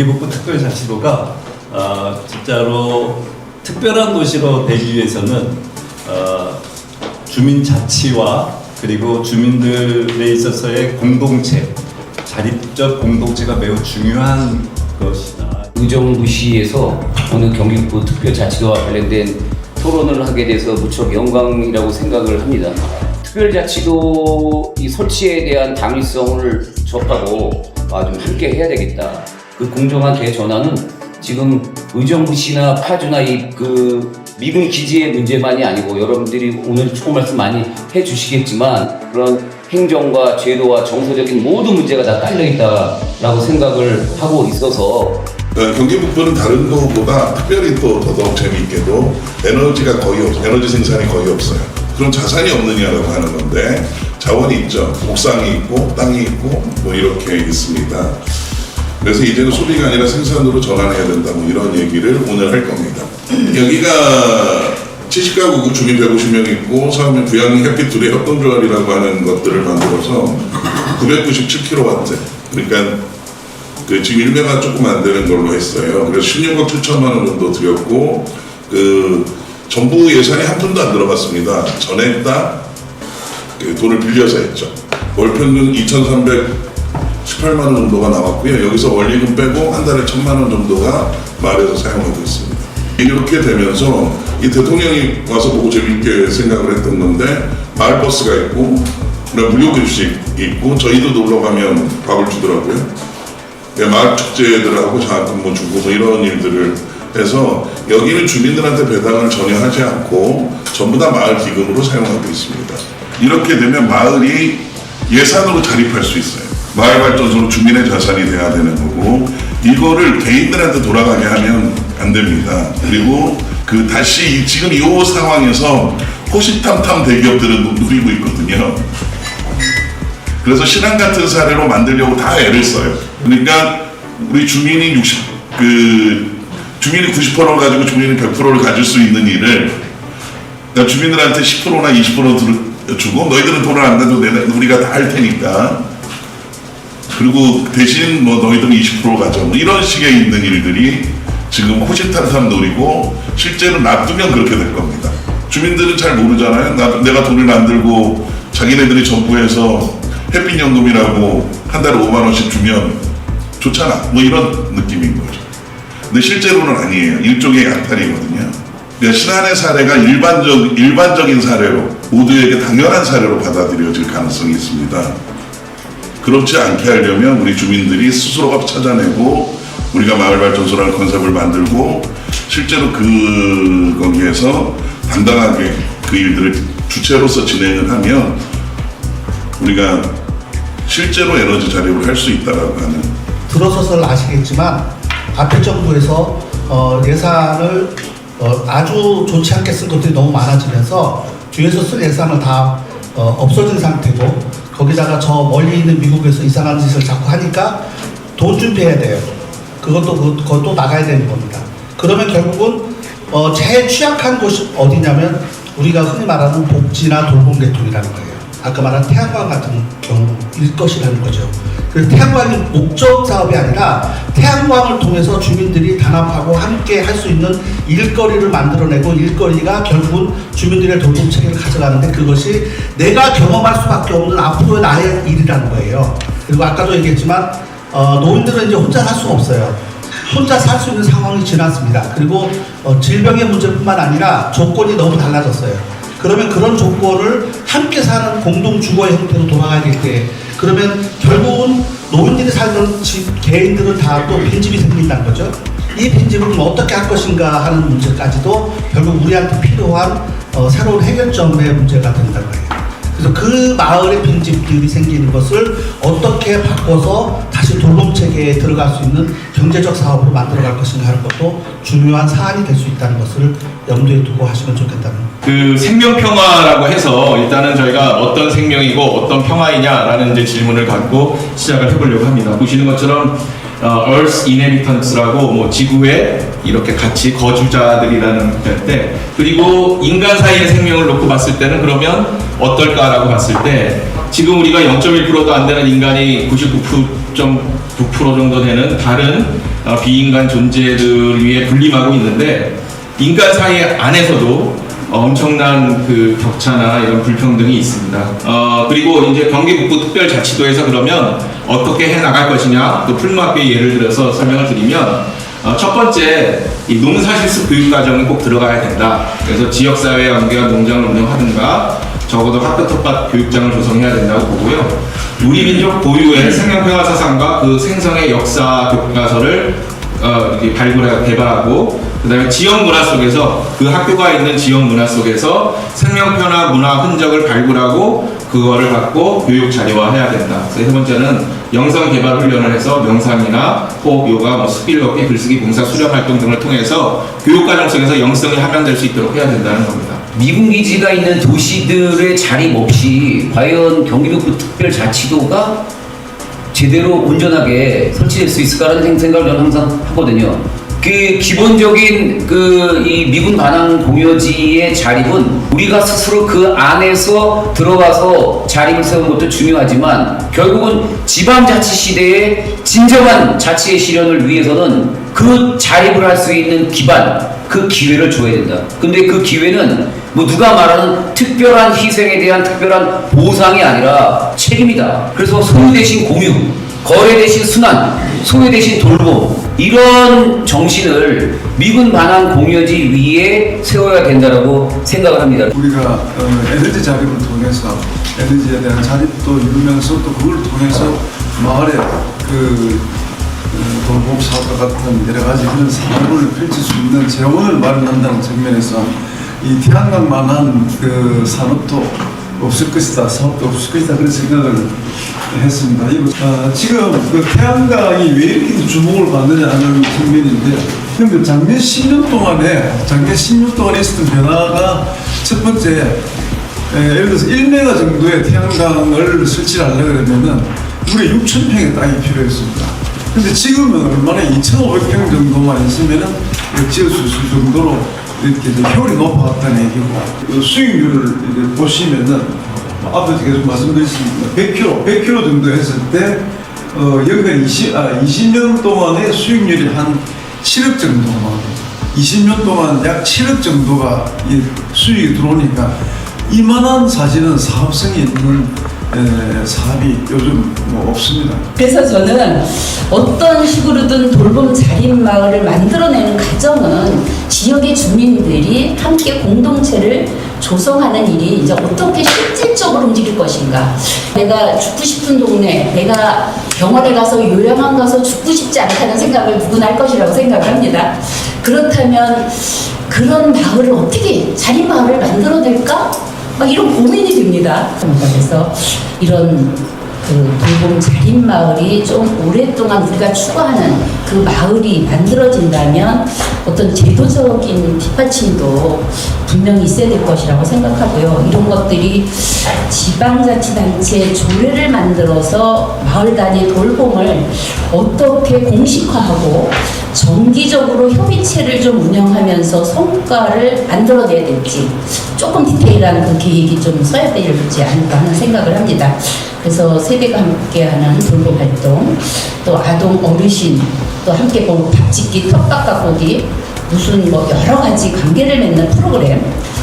경기북부 특별자치도가 어, 진짜로 특별한 도시로 되기 위해서는 어, 주민 자치와 그리고 주민들에 있어서의 공동체, 자립적 공동체가 매우 중요한 것이다. 의정부시에서 오늘 경기북부 특별자치도와 관련된 토론을 하게 돼서 무척 영광이라고 생각을 합니다. 특별자치도 이 설치에 대한 당위성을 접하고 아, 좀 함께 해야 되겠다. 그 공정한 대전환은 지금 의정부시나 파주나 이 그 미군 기지의 문제만이 아니고 여러분들이 오늘 좋은 말씀 많이 해주시겠지만 그런 행정과 제도와 정서적인 모든 문제가 다 깔려 있다라고 생각을 하고 있어서 어, 경기 북부는 다른 것보다 특별히 또 더더욱 재미있게도 에너지가 거의 없, 에너지 생산이 거의 없어요. 그럼 자산이 없느냐라고 하는 건데 자원이 있죠. 옥상이 있고 땅이 있고 뭐 이렇게 있습니다. 그래서 이제는 소비가 아니라 생산으로 전환해야 된다 뭐 이런 얘기를 오늘 할 겁니다. 여기가 70가구 주민 150명 있고 사업면 부양 햇빛 둘의 협동조합이라고 하는 것들을 만들어서 997kW 그러니까 그 지금 1메가 조금 안 되는 걸로 했어요. 그래서 16억 7천만 원 정도 드렸고 그 정부 예산이 한 푼도 안 들어갔습니다. 전액 다 그 돈을 빌려서 했죠. 월 평균 2,318만 원 정도가 나왔고요. 여기서 원리금 빼고 한 달에 1천만 원 정도가 마을에서 사용하고 있습니다. 이렇게 되면서 이 대통령이 와서 보고 재밌게 생각을 했던 건데 마을 버스가 있고 무료 급식 있고 저희도 놀러 가면 밥을 주더라고요. 예, 마을 축제들하고 장학금뭐 주고 뭐 이런 일들을 해서 여기는 주민들한테 배당을 전혀 하지 않고 전부 다 마을 기금으로 사용하고 있습니다. 이렇게 되면 마을이 예산으로 자립할 수 있어요. 마을 발전소로 주민의 자산이 돼야 되는 거고 이거를 개인들한테 돌아가게 하면 안 됩니다. 그리고 그 다시 이- 지금 이 상황에서 호시탐탐 대기업들은 누리고 있거든요. 그래서 신앙 같은 사례로 만들려고 다 애를 써요. 그러니까 우리 주민이 60, 그, 주민이 90%를 가지고 주민이 100%를 가질 수 있는 일을 그러니까 주민들한테 10%나 20% 주고 너희들은 돈을 안 내도 내, 우리가 다 할 테니까 그리고 대신 뭐 너희들은 20% 가져 뭐 이런 식의 있는 일들이 지금 호시탐탐 노리고 실제로 놔두면 그렇게 될 겁니다. 주민들은 잘 모르잖아요. 나, 내가 돈을 만들고 자기네들이 정부에서 햇빛연금이라고 한 달에 5만 원씩 주면 좋잖아. 뭐 이런 느낌인 거죠. 근데 실제로는 아니에요. 일종의 약탈이거든요. 그러니까 신안의 사례가 일반적, 일반적인 사례로 모두에게 당연한 사례로 받아들여질 가능성이 있습니다. 그렇지 않게 하려면 우리 주민들이 스스로가 찾아내고 우리가 마을발전소라는 컨셉을 만들고 실제로 그 거기에서 당당하게 그 일들을 주체로서 진행을 하면 우리가 실제로 에너지 자립을 할 수 있다라고 하는 들어서서 아시겠지만 앞에 정부에서 어, 예산을 어, 아주 좋지 않게 쓴 것들이 너무 많아지면서 뒤에서 쓸 예산을 다 어, 없어진 상태고 거기다가 저 멀리 있는 미국에서 이상한 짓을 자꾸 하니까 돈 준비해야 돼요. 그것도 그- 그것도 나가야 되는 겁니다. 그러면 결국은 어, 제일 취약한 곳이 어디냐면 우리가 흔히 말하는 복지나 돌봄 계통이라는 거예요. 아까 말한 태양광 같은 경우일 것이라는 거죠. 그래서 태양광이 목적 사업이 아니라 태양광을 통해서 주민들이 단합하고 함께 할 수 있는 일거리를 만들어내고 일거리가 결국은 주민들의 돌봄 체계를 가져가는데 그것이 내가 경험할 수밖에 없는 앞으로의 나의 일이라는 거예요. 그리고 아까도 얘기했지만 어, 노인들은 이제 혼자 살 수가 없어요. 혼자 살 수 있는 상황이 지났습니다. 그리고 어, 질병의 문제뿐만 아니라 조건이 너무 달라졌어요. 그러면 그런 조건을 함께 사는 공동 주거의 형태로 돌아가야 될 때, 그러면 결국은 노인들이 살던 집, 개인들은 다 또 빈집이 생긴다는 거죠. 이 빈집을 그럼 어떻게 할 것인가 하는 문제까지도 결국 우리한테 필요한 어, 새로운 해결점의 문제가 된다는 거예요. 그래서 그 마을의 빈집들이 생기는 것을 어떻게 바꿔서 다시 돌봄 체계에 들어갈 수 있는 경제적 사업으로 만들어갈 것인가 하는 것도 중요한 사안이 될 수 있다는 것을 염두에 두고 하시면 좋겠다는 그 생명 평화라고 해서 일단은 저희가 어떤 생명이고 어떤 평화이냐라는 이제 질문을 갖고 시작을 해보려고 합니다. 보시는 것처럼 어, Earth Inhabitants라고 뭐 지구에 이렇게 같이 거주자들이라는 뜻인데 그리고 인간 사이의 생명을 놓고 봤을 때는 그러면 어떨까라고 봤을 때 지금 우리가 0.1%도 안 되는 인간이 99.9% 정도 되는 다른 어, 비인간 존재들 위해 군림하고 있는데 인간 사이 안에서도 엄청난 그 격차나 이런 불평등이 있습니다. 어, 그리고 이제 경기북부 특별자치도에서 그러면 어떻게 해 나갈 것이냐 또 풀무학교의 예를 들어서 설명을 드리면 어, 첫 번째 이 농사실습 교육 과정이 꼭 들어가야 된다. 그래서 지역사회 연계와 농장을 운영하든가 적어도 학교 텃밭 교육장을 조성해야 된다고 보고요. 우리 민족 고유의 생명평화 사상과 그 생성의 역사 교과서를 어, 이렇게 발굴해 개발하고 그다음에 지역 문화 속에서 그 학교가 있는 지역 문화 속에서 생명 변화 문화 흔적을 발굴하고 그거를 갖고 교육 자료화해야 된다. 그래서 세 번째는 영성 개발 훈련을 해서 명상이나 호흡, 요가, 뭐 걷기, 글쓰기, 봉사, 수련 활동 등을 통해서 교육 과정 속에서 영성이 함양될 수 있도록 해야 된다는 겁니다. 미군 기지가 있는 도시들의 자립 없이 과연 경기도부 특별자치도가 제대로 온전하게 설치될 수 있을까라는 생각을 저는 항상 하거든요. 그 기본적인 그 이 미군 반항 공여지의 자립은 우리가 스스로 그 안에서 들어가서 자립을 세우는 것도 중요하지만 결국은 지방자치 시대의 진정한 자치의 실현을 위해서는 그 자립을 할 수 있는 기반 그 기회를 줘야 된다. 근데 그 기회는 뭐 누가 말하는 특별한 희생에 대한 특별한 보상이 아니라 책임이다. 그래서 소유 대신 공유, 거래 대신 순환, 소유 대신 돌봄 이런 정신을 미군 반환 공여지 위에 세워야 된다라고 생각을 합니다. 우리가 어, 에너지 자립을 통해서 에너지에 대한 자립도 이루면서 또 그걸 통해서 마을에 그 어, 돌봄 사업과 같은 여러 가지 그런 사업을 펼칠 수 있는 재원을 마련한다는 측면에서 이 태양광만한 그 산업도 없을 것이다, 사업도 없을 것이다 그런 생각을 했습니다. 어, 지금 그 태양광이 왜 이렇게 주목을 받느냐 하는 측면인데 근데 작년 10년 동안에 작년 10년 동안에 있었던 변화가 첫 번째 에, 예를 들어서 1메가 정도의 태양광을 설치를 하려고 그러면은 우리 6,000평의 땅이 필요했습니다. 근데 지금은 얼마나 2,500평 정도만 있으면은 지을 수 있을 정도로 이렇게 이제 효율이 높아갔다는 얘기고 그 수익률을 이제 보시면은 앞에서 계속 말씀드렸습니다. 100kg, 100kg 정도 했을 때 어, 연간 20, 아, 20년 동안의 수익률이 한 7억 정도 나옵니다. 20년 동안 약 7억 정도가 이 수익이 들어오니까 이만한 사실은 사업성이 있는 에, 사업이 요즘 뭐 없습니다. 그래서 저는 어떤 식으로든 돌봄 자립 마을을 만들어내는 과정은 지역의 주민들이 함께 공동체를 조성하는 일이 이제 어떻게 실질적으로 움직일 것인가. 내가 죽고 싶은 동네, 내가 병원에 가서 요양원 가서 죽고 싶지 않다는 생각을 누구나 할 것이라고 생각을 합니다. 그렇다면 그런 마을을 어떻게 자립 마을을 만들어낼까? 막 이런 고민이 듭니다. 그래서 이런 그 돌봄 자립 마을이 좀 오랫동안 우리가 추구하는 그 마을이 만들어진다면 어떤 제도적인 뒷받침도 분명히 있어야 될 것이라고 생각하고요. 이런 것들이 지방자치단체 조례를 만들어서 마을 단위 돌봄을 어떻게 공식화하고 정기적으로 협의체를 좀 운영하면서 성과를 만들어내야 될지 조금 디테일한 그 계획이 좀 써야 되지 않을까 하는 생각을 합니다. 그래서 세대가 함께하는 돌봄 활동, 또 아동 어르신, 또 함께 뭐 밥짓기, 텃밭 가꾸기, 무슨 뭐 여러 가지 관계를 맺는 프로그램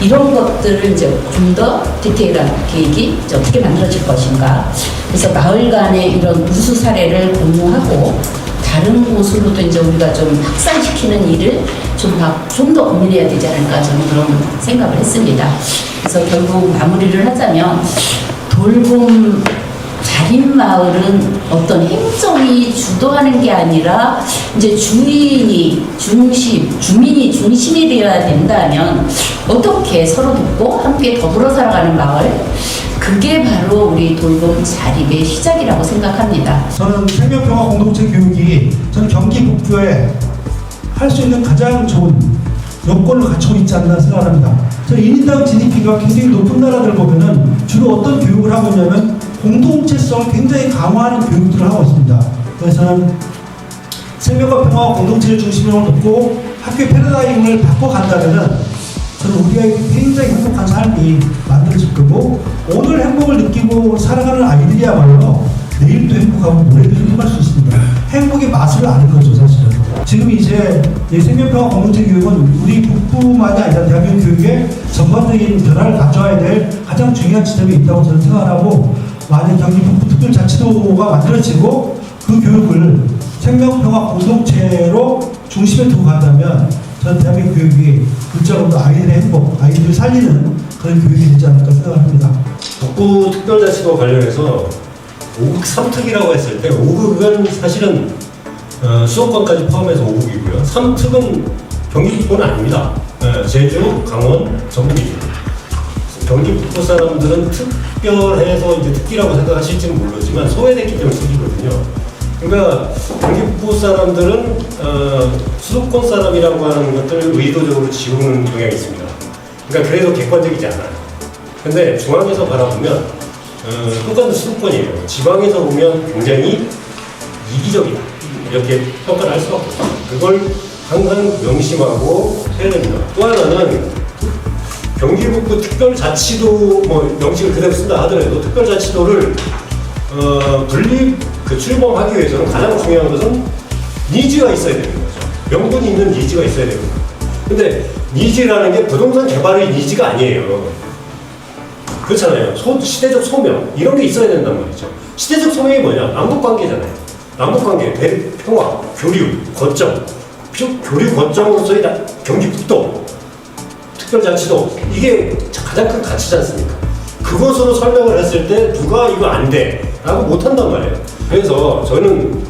이런 것들을 이제 좀 더 디테일한 계획이 이제 어떻게 만들어질 것인가. 그래서 마을 간의 이런 우수 사례를 공유하고 다른 곳으로도 이제 우리가 좀 확산시키는 일을 좀좀 더 고민해야 되지 않을까 저는 그런 생각을 했습니다. 그래서 결국 마무리를 하자면 돌봄 자립 마을은 어떤 행정이 주도하는 게 아니라 이제 주인이 중심, 주민이 중심이 되어야 된다면 어떻게 서로 돕고 함께 더불어 살아가는 마을 그게 바로 우리 돌봄 자립의 시작이라고 생각합니다. 저는 생명평화 공동체 교육이 저는 경기 북부에 할 수 있는 가장 좋은 여건을 갖추고 있지 않나 생각합니다. 저 1인당 GDP가 굉장히 높은 나라들 보면은 주로 어떤 교육을 하고 있냐면 공동체성을 굉장히 강화하는 교육들을 하고 있습니다. 그래서 저는 생명과 평화와 공동체를 중심으로 놓고 학교의 패러다임을 바꿔간다면은 저는 우리가 굉장히 행복한 삶이 만들어질 거고 오늘 행복을 느끼고 살아가는 아이들이야말로 내일도 행복하고 모레도 행복할 수 있습니다. 행복의 맛을 아는 거죠 사실은. 지금 이제 이 생명평화 공동체 교육은 우리 북부만이 아니라 대한민국 교육의 전반적인 변화를 가져와야 될 가장 중요한 지점이 있다고 저는 생각하고 만약 경기 북부 특별자치도가 만들어지고 그 교육을 생명평화 공동체로 중심에 두고 간다면 저는 대한민국 교육이 극적으로 아이들의 행복, 아이들을 살리는 그런 교육이 되지 않을까 생각합니다. 북부 특별자치도 관련해서 5급 3특이라고 했을 때 5급은 사실은 어, 수도권까지 포함해서 5급이고요. 3특은 경기 북부는 아닙니다. 예, 제주, 강원, 전북이죠. 경기 북부 사람들은 특별해서 이제 특기라고 생각하실지는 모르지만 소외됐기 때문에 특이거든요. 그러니까 경기 북부 사람들은 어, 수도권 사람이라고 하는 것들을 의도적으로 지우는 경향이 있습니다. 그러니까 그래도 객관적이지 않아요. 근데 중앙에서 바라보면 어, 똑같은 수도권이에요. 지방에서 보면 굉장히 이기적이다. 이렇게 평가를 할 수밖에 없어요. 그걸 항상 명심하고 해야 됩니다. 또 하나는 경기북부 특별자치도 뭐 명칭을 그대로 쓴다 하더라도 특별자치도를 어, 분리 그 출범하기 위해서는 가장 중요한 것은 니즈가 있어야 되는 거죠. 명분이 있는 니즈가 있어야 됩니다. 근데 니즈라는 게 부동산 개발의 니즈가 아니에요. 그렇잖아요. 소, 시대적 소명 이런 게 있어야 된단 말이죠. 시대적 소명이 뭐냐? 남북 관계잖아요. 남북 관계, 대, 평화, 교류, 거점, 표- 교류 거점으로서의 나- 경기북도, 특별자치도 이게 가장 큰 가치지 않습니까? 그것으로 설명을 했을 때 누가 이거 안 돼 라고 못한단 말이에요. 그래서 저는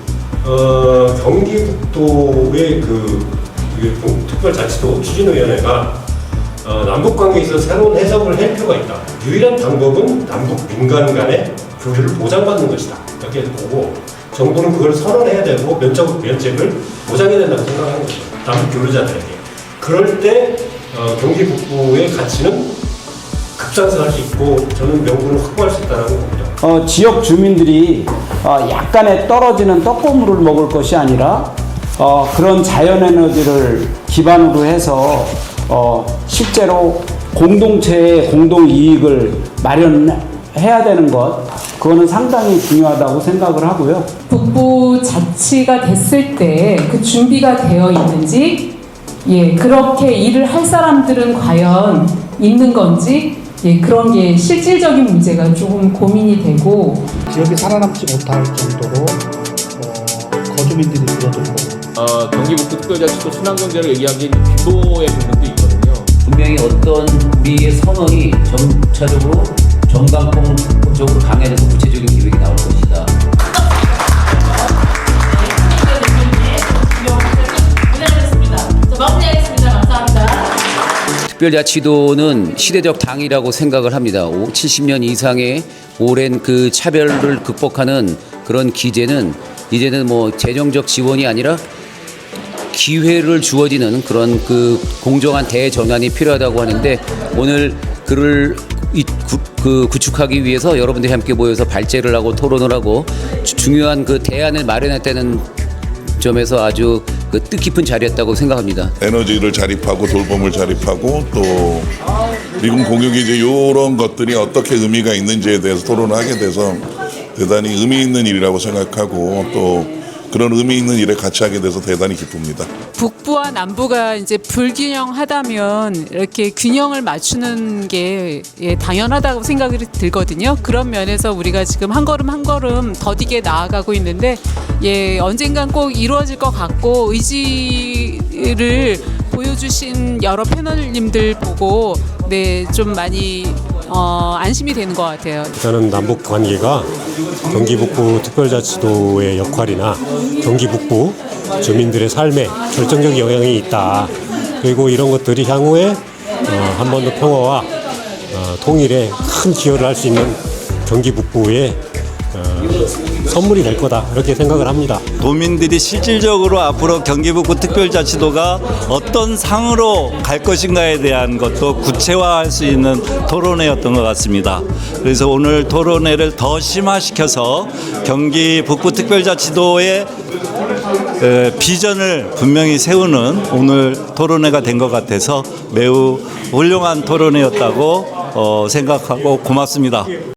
어, 경기북도의 그 이게 특별자치도 추진위원회가 어, 남북 관계에 있어서 새로운 해석을 할 필요가 있다. 유일한 방법은 남북 민간 간의 교류를 보장받는 것이다. 이렇게 보고 정부는 그걸 선언해야 되고 면적 면책을 보장해야 된다고 생각하는 거죠. 남북 교류자들에게. 그럴 때 어, 경기 북부의 가치는 급상승할 수 있고 저는 명분을 확보할 수 있다는 겁니다. 어, 지역 주민들이 어, 약간의 떨어지는 떡고물을 먹을 것이 아니라 어, 그런 자연 에너지를 기반으로 해서 어, 실제로 공동체의 공동 이익을 마련해야 되는 것 그거는 상당히 중요하다고 생각을 하고요. 북부 자치가 됐을 때 그 준비가 되어 있는지, 예, 그렇게 일을 할 사람들은 과연 있는 건지, 예, 그런 게 실질적인 문제가 조금 고민이 되고, 지역이 살아남지 못할 정도로 어, 거주민들이 줄어들고 어, 경기북부 특별자치도 순환경제를 얘기한 게 규모의 부분도. 분명히 어떤 우리의 선언이 점차적으로 전강풍 쪽으로 강해져서 구체적인 계획이 나올 것이다. 특별자치도는 시대적 당이라고 생각을 합니다. 오- 70년 이상의 오랜 그 차별을 극복하는 그런 기제는 이제는 뭐 재정적 지원이 아니라 기회를 주어지는 그런 그 공정한 대전환이 필요하다고 하는데 오늘 그를 이, 구, 그 구축하기 위해서 여러분들이 함께 모여서 발제를 하고 토론을 하고 주- 중요한 그 대안을 마련했다는 점에서 아주 그 뜻깊은 자리였다고 생각합니다. 에너지를 자립하고 돌봄을 자립하고 또 미군 공격이 이제 이런 것들이 어떻게 의미가 있는지에 대해서 토론을 하게 돼서 대단히 의미 있는 일이라고 생각하고 또 그런 의미 있는 일에 같이 하게 돼서 대단히 기쁩니다. 북부와 남부가 이제 불균형하다면 이렇게 균형을 맞추는 게 예, 당연하다고 생각이 들거든요. 그런 면에서 우리가 지금 한 걸음 한 걸음 더디게 나아가고 있는데 예, 언젠간 꼭 이루어질 것 같고 의지를 보여주신 여러 패널님들 보고 네, 좀 많이 어, 안심이 되는 것 같아요. 저는 남북 관계가 경기 북부 특별자치도의 역할이나 경기 북부 주민들의 삶에 결정적 영향이 있다. 그리고 이런 것들이 향후에 어, 한반도 평화와 어, 통일에 큰 기여를 할 수 있는 경기 북부의 어, 선물이 될 거다 이렇게 생각을 합니다. 도민들이 실질적으로 앞으로 경기북부 특별자치도가 어떤 상으로 갈 것인가에 대한 것도 구체화할 수 있는 토론회였던 것 같습니다. 그래서 오늘 토론회를 더 심화시켜서 경기 북부 특별자치도의 에, 비전을 분명히 세우는 오늘 토론회가 된 것 같아서 매우 훌륭한 토론회였다고 어, 생각하고 고맙습니다.